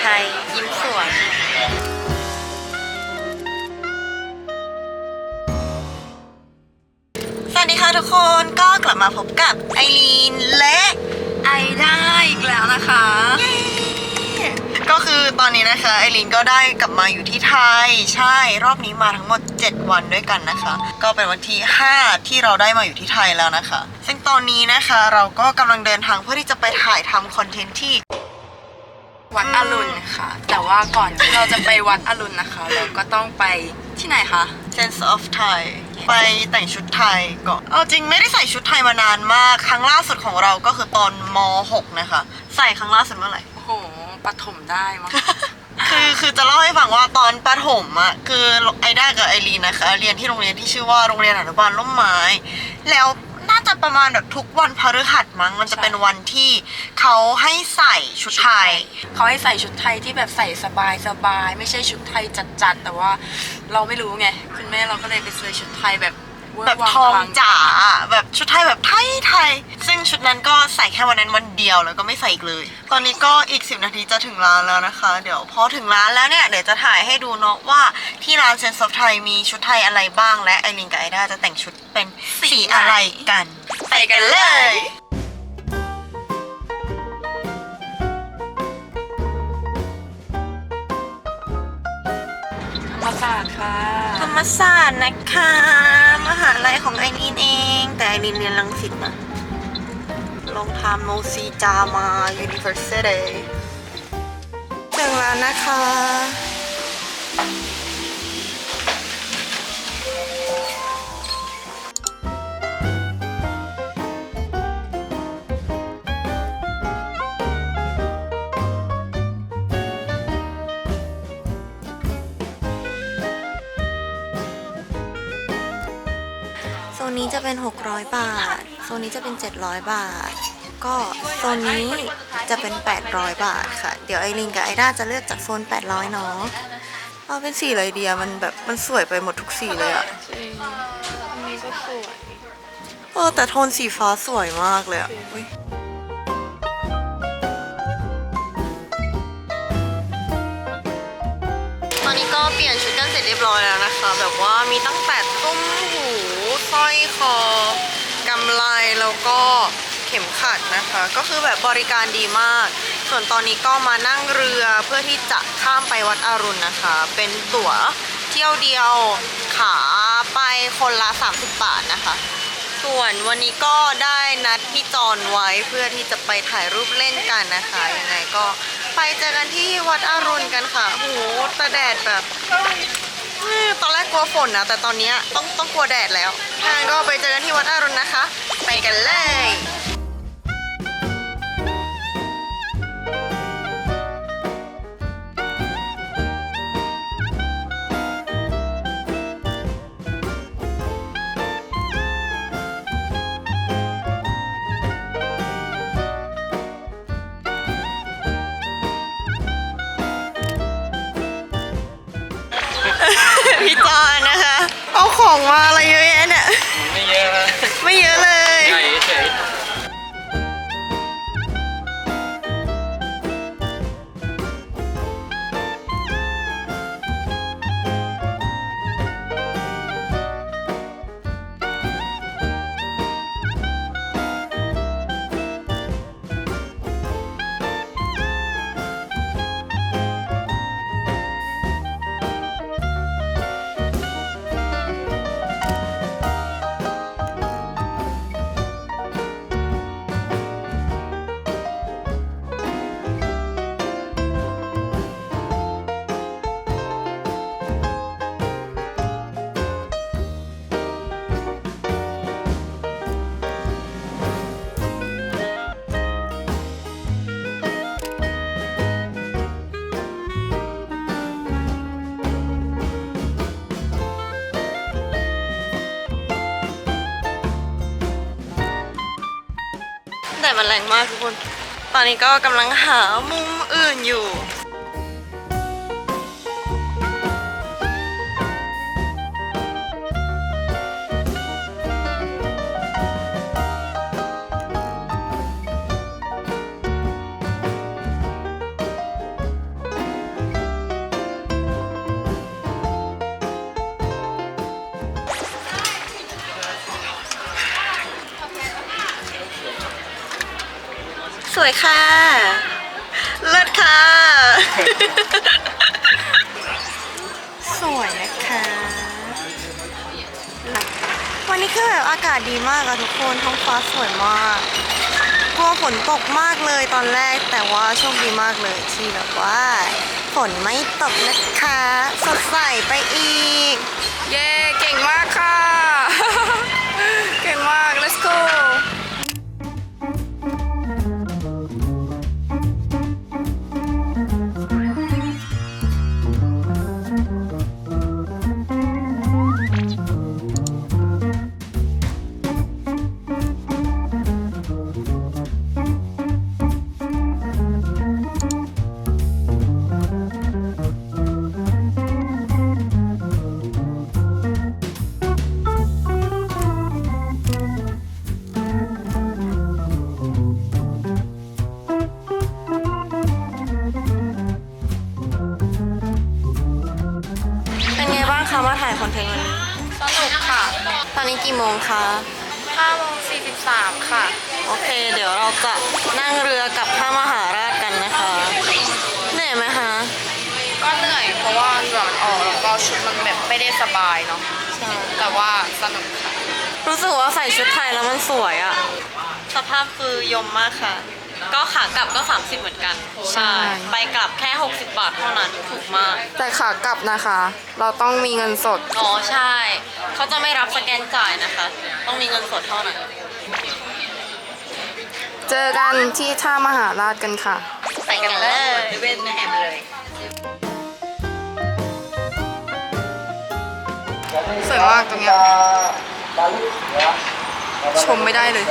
ไทย ยิ้มสวยสวัสดีค่ะทุกคนก็กลับมาพบกับไอรีนและไอได้อีกแล้วนะคะ ก็คือตอนนี้นะคะไอรีนก็ได้กลับมาอยู่ที่ไทย ใช่รอบนี้มาทั้งหมด 7 วันด้วยกันนะคะ ก็เป็นวันที่ 5 ที่เราได้มาอยู่ที่ไทยแล้วนะคะ ซึ่งตอนนี้นะคะเราก็กำลังเดินทางเพื่อที่จะไปถ่ายทำคอนเทนต์ที่ วัดอรุณค่ะ แต่ว่าก่อนที่เราจะไปวัดอรุณนะคะ เราก็ต้องไปที่ไหนคะ Sense of Thai ไปแต่งชุดไทยก่อน เอาจริงไม่ได้ใส่ชุดไทยมานานมาก ครั้งล่าสุดของเราก็คือตอนม .6 นะคะ ใส่ครั้งล่าสุดเมื่อไหร่ โอ้โหปฐมได้มั้ง คือคือจะเล่าให้ฟังว่าตอนประถมอะคือไอด้ากับไอรีนนะคะ เรียนที่โรงเรียนที่ชื่อว่าโรงเรียนอนุบาลร่มไม้ แล้ว น่าจะประมาณแบบทุกวันพฤหัสมั้งมันจะใช่เป็นวันที่เขาให้ใส่ชุดไทย เขาให้ใส่ชุดไทยที่แบบใส่สบายสบายๆไม่ใช่ชุดไทยจัดๆแต่ว่าเราไม่รู้ไง คุณแม่เราก็เลยไปซื้อชุดไทยแบบเวร์ แบบวัทองลัจ๋าแบบชุดไทยแบบไทยไทยซึ่งชุดนั้นก็ใส่แค่วันนั้นวันเดียวแล้วก็ไม่ใส่อีกเลย ตอนนี้ก็อีก 10 นาทีจะถึงร้านแล้วนะคะ เดี๋ยวพอถึงร้านแล้วเนี่ย เดี๋ยวจะถ่ายให้ดูเนาะว่าที่ร้านเซน s อ f ไทยมีชุดไทยอะไรบ้างและไอรินกับไอด้าจะแต่งชุดเป็นสีอะไรกัน ไปกันเลยาสตร์ค่ะ ธรรมศาสตร์นะคะ มหาลัยของไอรินเอง แต่ไอรินเรียนรังสิตนะลงทามโมซีจามา University ถึงแล้วนะคะ นนี้จะเป็น 600 บาท โซนนี้จะเป็น 700 บาท ก็โซนนี้จะเป็น 800 บาทค่ะ เดี๋ยวไอรินกับไอด้าจะเลือกจากโซน 800 เนาะเอาเป็นสีอะไรเดียมันแบบมันสวยไปหมดทุกสีเลยอะอันนี้ก็สวยเออแต่โทนสีฟ้าสวยมากเลยอะอุ๊ยตอนนี้ก็เปลี่ยนชุดกันเสร็จเรียบร้อยแล้วนะคะ แบบว่ามีตั้งแต่ตุ้มหูส ร้อยคอกำไลแล้วก็เข็มขัดนะคะ ก็คือแบบบริการดีมาก ส่วนตอนนี้ก็มานั่งเรือเพื่อที่จะข้ามไปวัดอรุณนะคะ เป็นตั๋วเที่ยวเดียวขาไปคนละ 30 บาทนะคะ ส่วนวันนี้ก็ได้นัดพี่จอนไว้เพื่อที่จะไปถ่ายรูปเล่นกันนะคะยังไงก็ไปเจอกันที่วัดอรุณกันค่ะโหแต่แดดแบบ ตอนแรกกลัวฝนนะแต่ตอนนี้ต้องต้องกลัวแดดแล้วงั้นก็ไปเจอกันที่วัดอรุณนะคะ ไปกันเลย เอาของมาอะไรเยอะ แต่มันแรงมากทุกคน ตอนนี้ก็กำลังหามุมอื่นอยู่ สวยค่ะ เลิศค่ะ สวยนะคะวันนี้คือแบบอากาศดีมากอะทุกคนท้องฟ้าสวยมากกลัวฝนตกมากเลยตอนแรกแต่ว่าโชคดีมากเลยที่แบบว่า ฝนไม่ตกนะคะ สดใสไปอีก คะมาถ่ายคอนเทนต์วันนี้ สนุกค่ะตอนนี้กี่โมงคะ5โมง43 ค่ะ โอเค เดี๋ยวเราจะนั่งเรือกลับท่ามหาราชกันนะคะ เหนื่อยไหมคะก็เหนื่อยเพราะว่าเหงื่อมันออกแล้วก็ชุดมันแบบไม่ได้สบายเนาะ ใช่แต่ว่าสนุกค่ะ รู้สึกว่าใส่ชุดไทยแล้วมันสวยอะสภาพคือยมมากค่ะ ก็ขากลับก็ 30 เหมือนกันใช่ ไปกลับแค่ 60 บาทเท่านั้นถูกมาก แต่ขากลับนะคะ เราต้องมีเงินสด อ๋อใช่ เขาจะไม่รับสแกนจ่ายนะคะ ต้องมีเงินสดเท่านั้น เจอกันที่ท่ามหาราชกันค่ะ ไปกันเลย เว้นแฮมเลย สวยมากตรงเนี้ยชมไม่ได้เลย